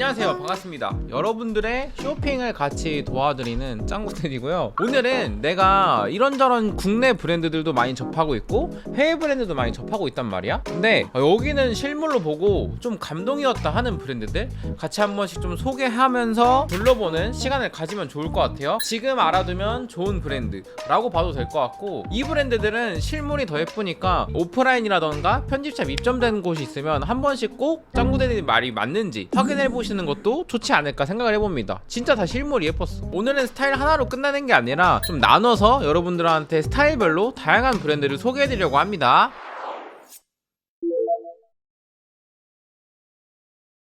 안녕하세요. 반갑습니다. 여러분들의 쇼핑을 같이 도와드리는 짱구텐이고요. 오늘은 내가 이런저런 국내 브랜드들도 많이 접하고 있고 해외 브랜드도 많이 접하고 있단 말이야. 근데 어, 여기는 실물로 보고 좀 감동이었다 하는 브랜드들 같이 한 번씩 좀 소개하면서 둘러보는 시간을 가지면 좋을 것 같아요. 지금 알아두면 좋은 브랜드라고 봐도 될 것 같고 이 브랜드들은 실물이 더 예쁘니까 오프라인이라던가 편집샵 입점된 곳이 있으면 한 번씩 꼭 짱구대리 말이 맞는지 확인해 보시 는 것도 좋지 않을까 생각을 해봅니다. 진짜 다 실물이 예뻤어. 오늘은 스타일 하나로 끝나는 게 아니라 좀 나눠서 여러분들한테 스타일별로 다양한 브랜드를 소개해 드리려고 합니다.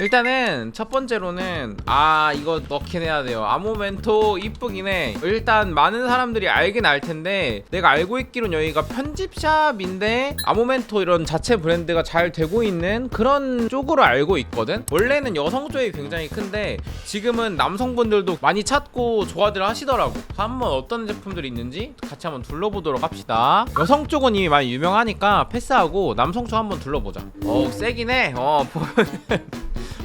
일단은 첫 번째로는 아 이거 넣긴 해야 돼요. 아모멘토 이쁘긴 해. 일단 많은 사람들이 알긴 알 텐데 내가 알고 있기로는 여기가 편집샵인데 아모멘토 이런 자체 브랜드가 잘 되고 있는 그런 쪽으로 알고 있거든? 원래는 여성 쪽이 굉장히 큰데 지금은 남성분들도 많이 찾고 좋아들 하시더라고. 한번 어떤 제품들이 있는지 같이 한번 둘러보도록 합시다. 여성 쪽은 이미 많이 유명하니까 패스하고 남성 쪽 한번 둘러보자. 어우 세긴 해어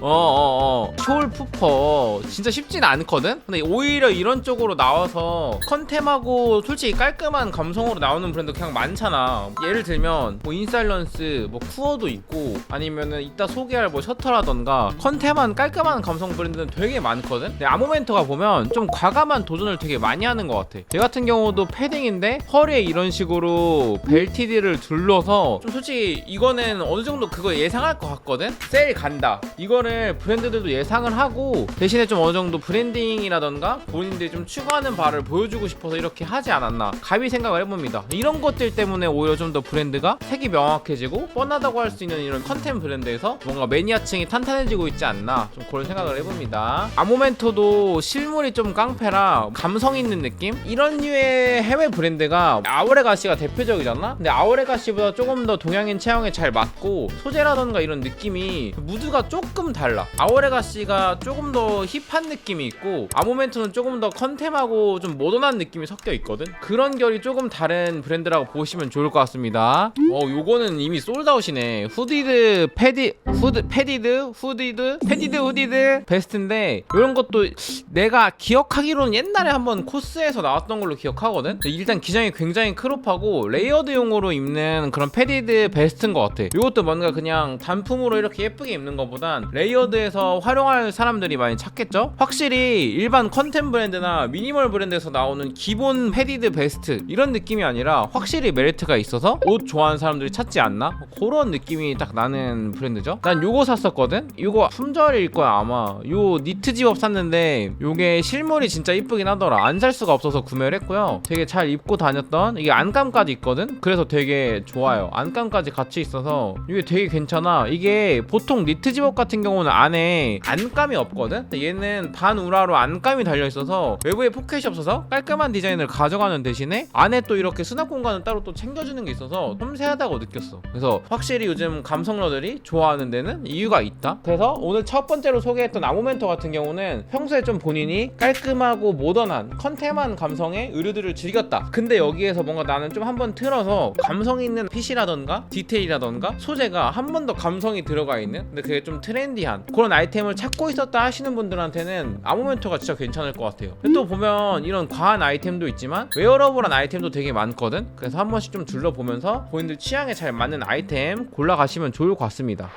어어어 쇼울 푸퍼 진짜 쉽진 않거든? 근데 오히려 이런 쪽으로 나와서 컨템하고 솔직히 깔끔한 감성으로 나오는 브랜드 그냥 많잖아 예를 들면 뭐 인사일런스 뭐 쿠어도 있고 아니면은 이따 소개할 뭐 셔터라던가 컨템한 깔끔한 감성 브랜드는 되게 많거든? 근데 아모멘토가 보면 좀 과감한 도전을 되게 많이 하는 것 같아 얘 같은 경우도 패딩인데 허리에 이런 식으로 벨티디를 둘러서 좀 솔직히 이거는 어느 정도 그거 예상할 것 같거든? 세일 간다 이거 를 브랜드들도 예상을 하고 대신에 좀 어느 정도 브랜딩이라던가 본인들이 좀 추구하는 바를 보여주고 싶어서 이렇게 하지 않았나 가비 생각을 해봅니다. 이런 것들 때문에 오히려 좀 더 브랜드가 색이 명확해지고 뻔하다고 할 수 있는 이런 컨템 브랜드에서 뭔가 매니아층이 탄탄해지고 있지 않나 좀 그런 생각을 해봅니다. 아모멘토도 실물이 좀 깡패라 감성 있는 느낌? 이런 류의 해외 브랜드가 아우레가시가 대표적이잖아? 근데 아우레가시보다 조금 더 동양인 체형에 잘 맞고 소재라던가 이런 느낌이 무드가 조금 달라. 아우레가시가 조금 더 힙한 느낌이 있고 아모멘토는 조금 더 컨템하고 좀 모던한 느낌이 섞여 있거든? 그런 결이 조금 다른 브랜드라고 보시면 좋을 것 같습니다. 어 요거는 이미 솔드아웃이네. 후디드 패디 후드 패디드 후디드 패디드 후디드 베스트인데 이런 것도 내가 기억하기로는 옛날에 한번 코스에서 나왔던 걸로 기억하거든? 일단 기장이 굉장히 크롭하고 레이어드용으로 입는 그런 패디드 베스트인 것 같아. 이것도 뭔가 그냥 단품으로 이렇게 예쁘게 입는 것보단 레이 어드에서 활용할 사람들이 많이 찾겠죠? 확실히 일반 컨템 브랜드나 미니멀 브랜드에서 나오는 기본 패디드 베스트 이런 느낌이 아니라 확실히 메리트가 있어서 옷 좋아하는 사람들이 찾지 않나? 그런 느낌이 딱 나는 브랜드죠. 난 요거 샀었거든? 이거 품절일 거야 아마. 요 니트 집업 샀는데 요게 실물이 진짜 이쁘긴 하더라. 안 살 수가 없어서 구매를 했고요. 되게 잘 입고 다녔던 이게 안감까지 있거든? 그래서 되게 좋아요. 안감까지 같이 있어서 이게 되게 괜찮아. 이게 보통 니트 집업 같은 경우는 안에 안감이 없거든? 얘는 반우라로 안감이 달려있어서 외부에 포켓이 없어서 깔끔한 디자인을 가져가는 대신에 안에 또 이렇게 수납 공간을 따로 또 챙겨주는 게 있어서 섬세하다고 느꼈어. 그래서 확실히 요즘 감성러들이 좋아하는 데는 이유가 있다. 그래서 오늘 첫 번째로 소개했던 아모멘토 같은 경우는 평소에 좀 본인이 깔끔하고 모던한 컨템한 감성의 의류들을 즐겼다. 근데 여기에서 뭔가 나는 좀 한번 틀어서 감성 있는 핏이라던가 디테일이라던가 소재가 한 번 더 감성이 들어가 있는? 근데 그게 좀 트렌디한 그런 아이템을 찾고 있었다 하시는 분들한테는 아모멘토가 진짜 괜찮을 것 같아요. 또 보면 이런 과한 아이템도 있지만 웨어러블한 아이템도 되게 많거든? 그래서 한 번씩 좀 둘러보면서 본인들 취향에 잘 맞는 아이템 골라가시면 좋을 것 같습니다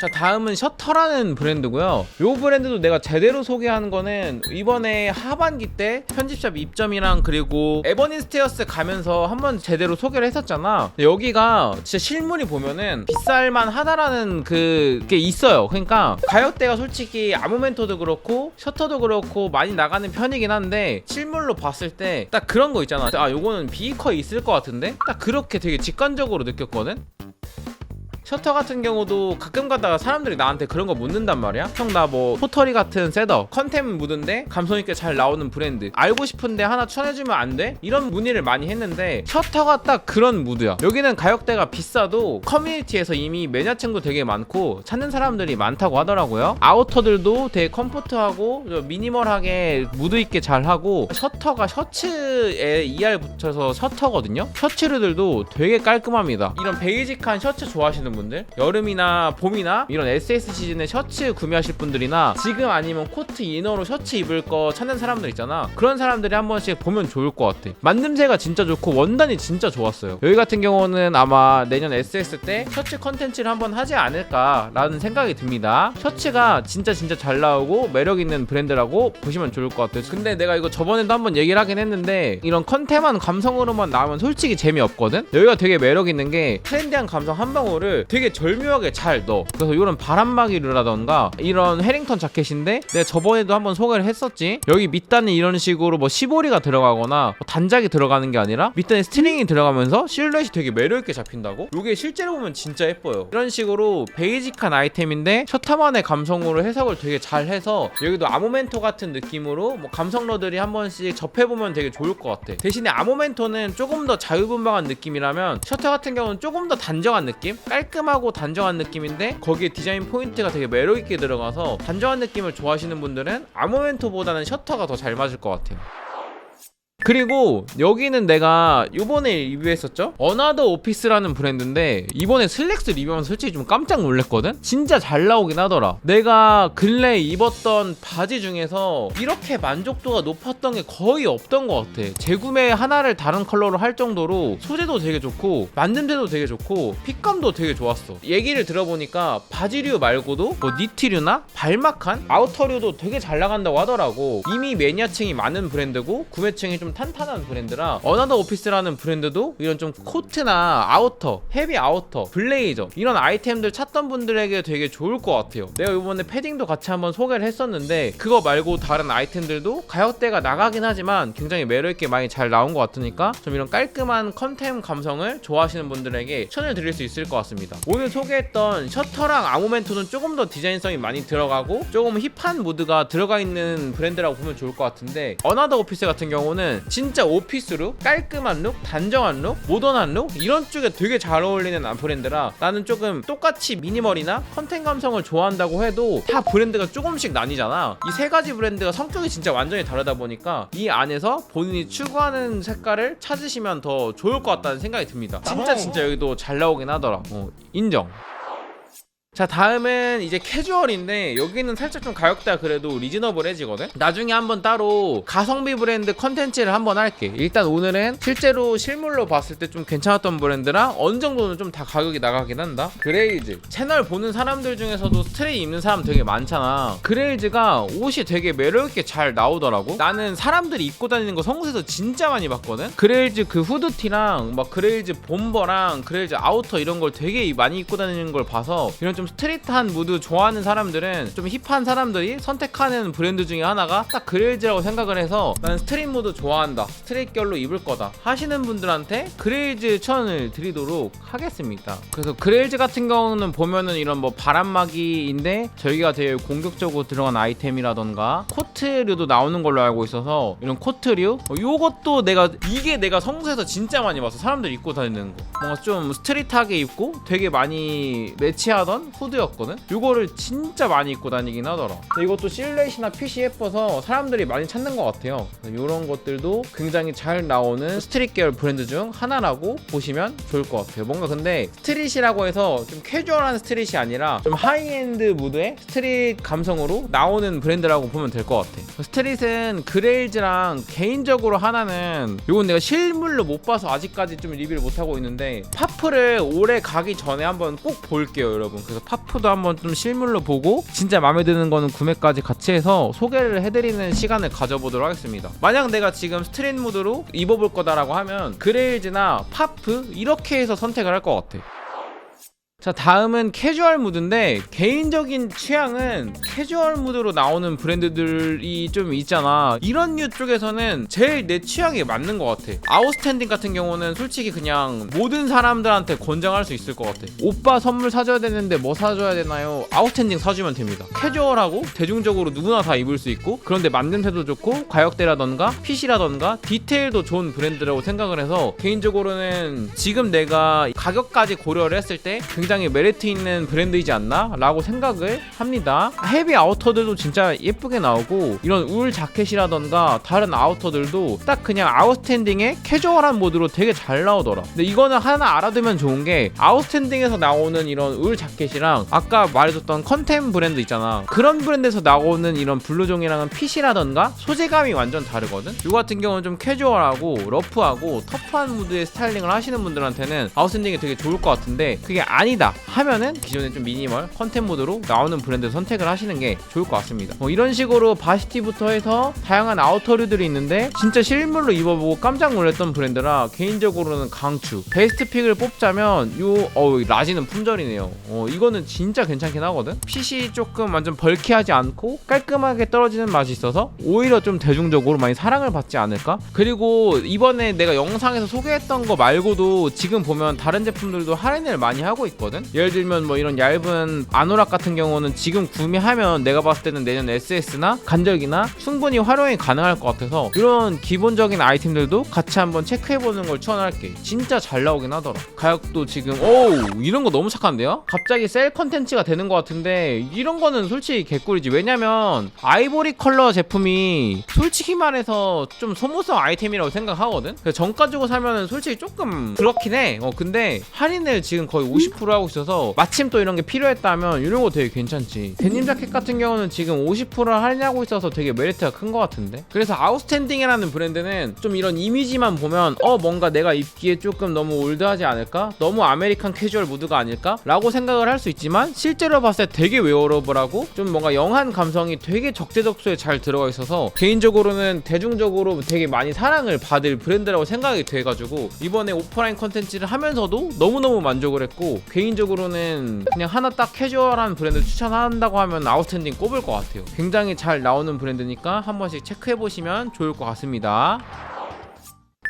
자 다음은 셔터라는 브랜드고요. 요 브랜드도 내가 제대로 소개하는 거는 이번에 하반기 때 편집샵 입점이랑 그리고 에버니스테어스 가면서 한번 제대로 소개를 했었잖아. 여기가 진짜 실물이 보면은 비쌀만 하다라는 그게 있어요. 그러니까 가격대가 솔직히 아모멘토도 그렇고 셔터도 그렇고 많이 나가는 편이긴 한데 실물로 봤을 때 딱 그런 거 있잖아. 아 요거는 비커 있을 것 같은데? 딱 그렇게 되게 직관적으로 느꼈거든 셔터 같은 경우도 가끔 가다가 사람들이 나한테 그런 거 묻는단 말이야? 형 나 뭐 포터리 같은 셋업 컨템 묻은데 감성있게 잘 나오는 브랜드 알고 싶은데 하나 추천해주면 안 돼? 이런 문의를 많이 했는데 셔터가 딱 그런 무드야. 여기는 가격대가 비싸도 커뮤니티에서 이미 매니아층도 되게 많고 찾는 사람들이 많다고 하더라고요. 아우터들도 되게 컴포트하고 미니멀하게 무드 있게 잘 하고 셔터가 셔츠에 ER 붙여서 셔터거든요? 셔츠류들도 되게 깔끔합니다. 이런 베이직한 셔츠 좋아하시는 분 들? 여름이나 봄이나 이런 SS 시즌에 셔츠 구매하실 분들이나 지금 아니면 코트 이너로 셔츠 입을 거 찾는 사람들 있잖아. 그런 사람들이 한 번씩 보면 좋을 것 같아. 만듦새가 진짜 좋고 원단이 진짜 좋았어요. 여기 같은 경우는 아마 내년 SS 때 셔츠 컨텐츠를 한번 하지 않을까라는 생각이 듭니다. 셔츠가 진짜 진짜 잘 나오고 매력 있는 브랜드라고 보시면 좋을 것 같아요. 근데 내가 이거 저번에도 한번 얘기를 하긴 했는데 이런 컨템한 감성으로만 나오면 솔직히 재미없거든? 여기가 되게 매력 있는 게 트렌디한 감성 한 방울을 되게 절묘하게 잘 넣어 그래서 이런 바람막이류라던가 이런 해링턴 자켓인데 내가 저번에도 한번 소개를 했었지 여기 밑단에 이런 식으로 뭐 시보리가 들어가거나 뭐 단작이 들어가는 게 아니라 밑단에 스트링이 들어가면서 실루엣이 되게 매력있게 잡힌다고? 이게 실제로 보면 진짜 예뻐요 이런 식으로 베이직한 아이템인데 셔터만의 감성으로 해석을 되게 잘 해서 여기도 아모멘토 같은 느낌으로 뭐 감성러들이 한 번씩 접해보면 되게 좋을 것 같아 대신에 아모멘토는 조금 더 자유분방한 느낌이라면 셔터 같은 경우는 조금 더 단정한 느낌? 깔끔 하고 단정한 느낌인데 거기에 디자인 포인트가 되게 매력있게 들어가서 단정한 느낌을 좋아하시는 분들은 아모멘토보다는 셔터가 더 잘 맞을 것 같아요 그리고 여기는 내가 요번에 리뷰했었죠? 어나더 오피스라는 브랜드인데 이번에 슬랙스 리뷰하면서 솔직히 좀 깜짝 놀랐거든? 진짜 잘 나오긴 하더라 내가 근래 입었던 바지 중에서 이렇게 만족도가 높았던 게 거의 없던 것 같아 재구매 하나를 다른 컬러로 할 정도로 소재도 되게 좋고 만듦새도 되게 좋고 핏감도 되게 좋았어 얘기를 들어보니까 바지류 말고도 뭐 니트류나 발막한 아우터류도 되게 잘 나간다고 하더라고 이미 매니아층이 많은 브랜드고 구매층이 좀 탄탄한 브랜드라 어나더 오피스라는 브랜드도 이런 좀 코트나 아우터 헤비 아우터 블레이저 이런 아이템들 찾던 분들에게 되게 좋을 것 같아요. 내가 이번에 패딩도 같이 한번 소개를 했었는데 그거 말고 다른 아이템들도 가격대가 나가긴 하지만 굉장히 매력있게 많이 잘 나온 것 같으니까 좀 이런 깔끔한 컨템 감성을 좋아하시는 분들에게 추천을 드릴 수 있을 것 같습니다. 오늘 소개했던 셔터랑 아모멘토는 조금 더 디자인성이 많이 들어가고 조금 힙한 무드가 들어가 있는 브랜드라고 보면 좋을 것 같은데 어나더 오피스 같은 경우는 진짜 오피스룩, 깔끔한 룩, 단정한 룩, 모던한 룩 이런 쪽에 되게 잘 어울리는 아, 브랜드라 나는 조금 똑같이 미니멀이나 컨텐 감성을 좋아한다고 해도 다 브랜드가 조금씩 나뉘잖아. 이 세 가지 브랜드가 성격이 진짜 완전히 다르다 보니까 이 안에서 본인이 추구하는 색깔을 찾으시면 더 좋을 것 같다는 생각이 듭니다. 진짜 진짜 여기도 잘 나오긴 하더라 어, 인정 자 다음은 이제 캐주얼인데 여기는 살짝 좀 가격대가 그래도 리즈너블해지거든? 나중에 한번 따로 가성비 브랜드 컨텐츠를 한번 할게. 일단 오늘은 실제로 실물로 봤을 때 좀 괜찮았던 브랜드랑 어느 정도는 좀 다 가격이 나가긴 한다. 그레이즈. 채널 보는 사람들 중에서도 스트레이 입는 사람 되게 많잖아. 그레이즈가 옷이 되게 매력있게 잘 나오더라고. 나는 사람들이 입고 다니는 거 성수에서 진짜 많이 봤거든? 그레이즈 그 후드티랑 막 그레이즈 bomber랑 그레이즈 아우터 이런 걸 되게 많이 입고 다니는 걸 봐서 이런 좀 스트릿한 무드 좋아하는 사람들은 좀 힙한 사람들이 선택하는 브랜드 중에 하나가 딱 그레이즈라고 생각을 해서 나는 스트릿 무드 좋아한다. 스트릿 결로 입을 거다. 하시는 분들한테 그레이즈 추천을 드리도록 하겠습니다. 그래서 그레이즈 같은 경우는 보면은 이런 뭐 바람막이인데 저희가 되게 공격적으로 들어간 아이템이라던가 코트류도 나오는 걸로 알고 있어서 이런 코트류 어, 요것도 내가 이게 내가 성수에서 진짜 많이 봤어. 사람들 입고 다니는 거. 뭔가 좀 스트릿하게 입고 되게 많이 매치하던 후드였거든? 요거를 진짜 많이 입고 다니긴 하더라. 이것도 실루엣이나 핏이 예뻐서 사람들이 많이 찾는 것 같아요. 이런 것들도 굉장히 잘 나오는 스트릿 계열 브랜드 중 하나라고 보시면 좋을 것 같아요. 뭔가 근데 스트릿이라고 해서 좀 캐주얼한 스트릿이 아니라 좀 하이엔드 무드의 스트릿 감성으로 나오는 브랜드라고 보면 될 것 같아. 스트릿은 그레일즈랑 개인적으로 하나는 이건 내가 실물로 못 봐서 아직까지 좀 리뷰를 못 하고 있는데 파프를 올해 가기 전에 한번 꼭 볼게요 여러분. 그래서 파프도 한번 좀 실물로 보고 진짜 마음에 드는 거는 구매까지 같이 해서 소개를 해드리는 시간을 가져보도록 하겠습니다. 만약 내가 지금 스트릿 무드로 입어볼 거다라고 하면 그레일즈나 파프 이렇게 해서 선택을 할 것 같아 자 다음은 캐주얼 무드인데 개인적인 취향은 캐주얼 무드로 나오는 브랜드들이 좀 있잖아. 이런 류 쪽에서는 제일 내 취향에 맞는 것 같아. 아웃스탠딩 같은 경우는 솔직히 그냥 모든 사람들한테 권장할 수 있을 것 같아. 오빠 선물 사줘야 되는데 뭐 사줘야 되나요? 아웃스탠딩 사주면 됩니다. 캐주얼하고 대중적으로 누구나 다 입을 수 있고 그런데 만듦새도 좋고 가격대라던가 핏이라던가 디테일도 좋은 브랜드라고 생각을 해서 개인적으로는 지금 내가 가격까지 고려를 했을 때 굉장히 굉장히 메리트 있는 브랜드이지 않나? 라고 생각을 합니다. 헤비 아우터들도 진짜 예쁘게 나오고 이런 울 자켓이라던가 다른 아우터들도 딱 그냥 아웃스탠딩의 캐주얼한 모드로 되게 잘 나오더라. 근데 이거는 하나 알아두면 좋은 게 아웃스탠딩에서 나오는 이런 울 자켓이랑 아까 말해줬던 컨템 브랜드 있잖아. 그런 브랜드에서 나오는 이런 블루종이랑은 핏이라던가 소재감이 완전 다르거든? 이거 같은 경우는 좀 캐주얼하고 러프하고 터프한 무드의 스타일링을 하시는 분들한테는 아웃스탠딩이 되게 좋을 것 같은데 그게 아니 다. 하면은 기존에 좀 미니멀 컨템 모드로 나오는 브랜드 선택을 하시는 게 좋을 것 같습니다. 뭐 이런 식으로 바시티부터 해서 다양한 아우터류들이 있는데 진짜 실물로 입어보고 깜짝 놀랐던 브랜드라 개인적으로는 강추. 베스트 픽을 뽑자면 요 어, 라지는 품절이네요. 어, 이거는 진짜 괜찮긴 하거든? 핏이 조금 완전 벌키하지 않고 깔끔하게 떨어지는 맛이 있어서 오히려 좀 대중적으로 많이 사랑을 받지 않을까? 그리고 이번에 내가 영상에서 소개했던 거 말고도 지금 보면 다른 제품들도 할인을 많이 하고 있거든 예를 들면 뭐 이런 얇은 아노락 같은 경우는 지금 구매하면 내가 봤을 때는 내년 SS나 간절기나 충분히 활용이 가능할 것 같아서 이런 기본적인 아이템들도 같이 한번 체크해보는 걸 추천할게. 진짜 잘 나오긴 하더라. 가격도 지금 오우 이런 거 너무 착한데요? 갑자기 셀 컨텐츠가 되는 것 같은데 이런 거는 솔직히 개꿀이지. 왜냐면 아이보리 컬러 제품이 솔직히 말해서 좀 소모성 아이템이라고 생각하거든? 그래서 정가 주고 사면은 솔직히 조금 그렇긴 해. 어, 근데 할인을 지금 거의 50% 하고 있어서 마침 또 이런 게 필요했다면 이런 거 되게 괜찮지. 데님 자켓 같은 경우는 지금 50% 할인하고 있어서 되게 메리트가 큰 것 같은데? 그래서 아웃스탠딩이라는 브랜드는 좀 이런 이미지만 보면 어 뭔가 내가 입기에 조금 너무 올드하지 않을까? 너무 아메리칸 캐주얼 무드가 아닐까? 라고 생각을 할 수 있지만 실제로 봤을 때 되게 웨어러블하고 좀 뭔가 영한 감성이 되게 적재적소에 잘 들어가 있어서 개인적으로는 대중적으로 되게 많이 사랑을 받을 브랜드라고 생각이 돼가지고 이번에 오프라인 컨텐츠를 하면서도 너무너무 만족을 했고 개인 적으로는 그냥 하나 딱 캐주얼한 브랜드 추천한다고 하면 아웃스탠딩 꼽을 것 같아요. 굉장히 잘 나오는 브랜드니까 한 번씩 체크해 보시면 좋을 것 같습니다.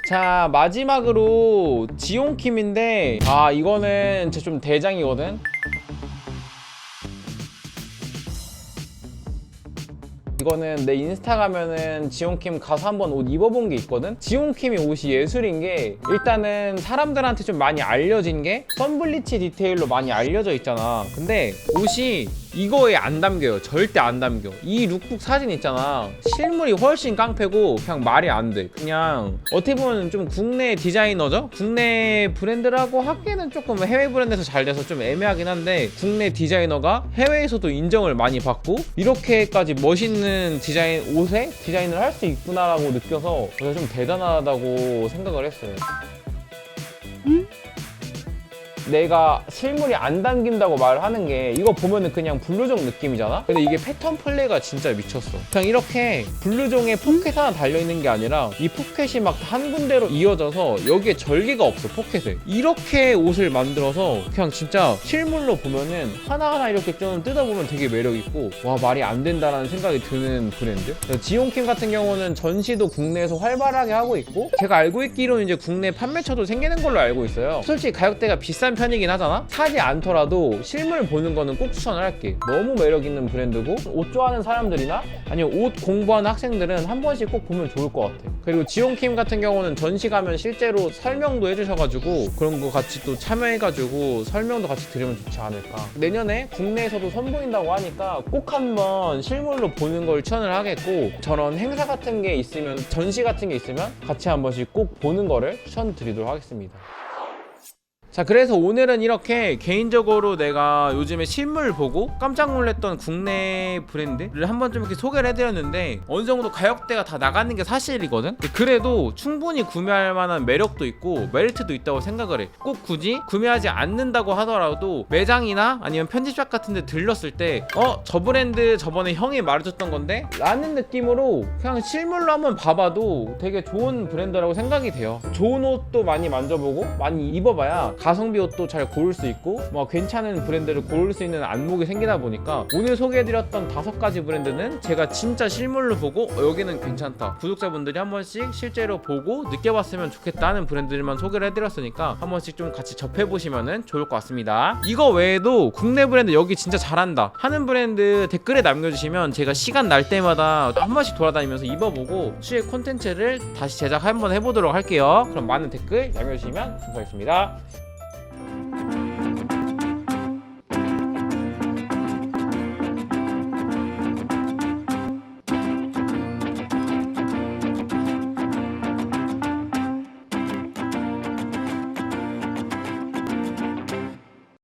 자 마지막으로 지용킴인데 아 이거는 진짜 좀 대장이거든 이거는 내 인스타 가면은 지용킴 가서 한번 옷 입어본 게 있거든? 지용킴이 옷이 예술인 게 일단은 사람들한테 좀 많이 알려진 게 썬블리치 디테일로 많이 알려져 있잖아 근데 옷이 이거에 안 담겨요. 절대 안 담겨. 이 룩북 사진 있잖아. 실물이 훨씬 깡패고 그냥 말이 안 돼. 그냥 어떻게 보면 좀 국내 디자이너죠? 국내 브랜드라고 하기에는 조금 해외 브랜드에서 잘 돼서 좀 애매하긴 한데 국내 디자이너가 해외에서도 인정을 많이 받고 이렇게까지 멋있는 디자인 옷에 디자인을 할 수 있구나라고 느껴서 그래서 좀 대단하다고 생각을 했어요 내가 실물이 안 담긴다고 말을 하는 게 이거 보면은 그냥 블루종 느낌이잖아? 근데 이게 패턴 플레이가 진짜 미쳤어. 그냥 이렇게 블루종에 포켓 하나 달려있는 게 아니라 이 포켓이 막 한 군데로 이어져서 여기에 절개가 없어, 포켓에. 이렇게 옷을 만들어서 그냥 진짜 실물로 보면은 하나하나 이렇게 좀 뜯어보면 되게 매력있고 와, 말이 안 된다라는 생각이 드는 브랜드? 지용킴 같은 경우는 전시도 국내에서 활발하게 하고 있고 제가 알고 있기로는 이제 국내 판매처도 생기는 걸로 알고 있어요. 솔직히 가격대가 비싼 편이긴 하잖아? 사지 않더라도 실물 보는 거는 꼭 추천을 할게. 너무 매력 있는 브랜드고 옷 좋아하는 사람들이나 아니면 옷 공부하는 학생들은 한 번씩 꼭 보면 좋을 것 같아. 그리고 지용킴 같은 경우는 전시 가면 실제로 설명도 해주셔가지고 그런 거 같이 또 참여해가지고 설명도 같이 들으면 좋지 않을까. 내년에 국내에서도 선보인다고 하니까 꼭 한번 실물로 보는 걸 추천을 하겠고 저런 행사 같은 게 있으면 전시 같은 게 있으면 같이 한 번씩 꼭 보는 거를 추천드리도록 하겠습니다. 자 그래서 오늘은 이렇게 개인적으로 내가 요즘에 실물 보고 깜짝 놀랐던 국내 브랜드를 한번 좀 이렇게 소개를 해드렸는데 어느 정도 가격대가 다 나가는 게 사실이거든 그래도 충분히 구매할 만한 매력도 있고 메리트도 있다고 생각을 해 꼭 굳이 구매하지 않는다고 하더라도 매장이나 아니면 편집샵 같은 데 들렀을 때 어? 저 브랜드 저번에 형이 말해줬던 건데? 라는 느낌으로 그냥 실물로 한번 봐봐도 되게 좋은 브랜드라고 생각이 돼요 좋은 옷도 많이 만져보고 많이 입어봐야 가성비 옷도 잘 고를 수 있고 뭐 괜찮은 브랜드를 고를 수 있는 안목이 생기다 보니까 오늘 소개해드렸던 다섯 가지 브랜드는 제가 진짜 실물로 보고 어, 여기는 괜찮다. 구독자분들이 한 번씩 실제로 보고 느껴봤으면 좋겠다는 브랜드들만 소개를 해드렸으니까 한 번씩 좀 같이 접해보시면 좋을 것 같습니다. 이거 외에도 국내 브랜드 여기 진짜 잘한다 하는 브랜드 댓글에 남겨주시면 제가 시간 날 때마다 한 번씩 돌아다니면서 입어보고 수익 콘텐츠를 다시 제작 한번 해보도록 할게요. 그럼 많은 댓글 남겨주시면 감사하겠습니다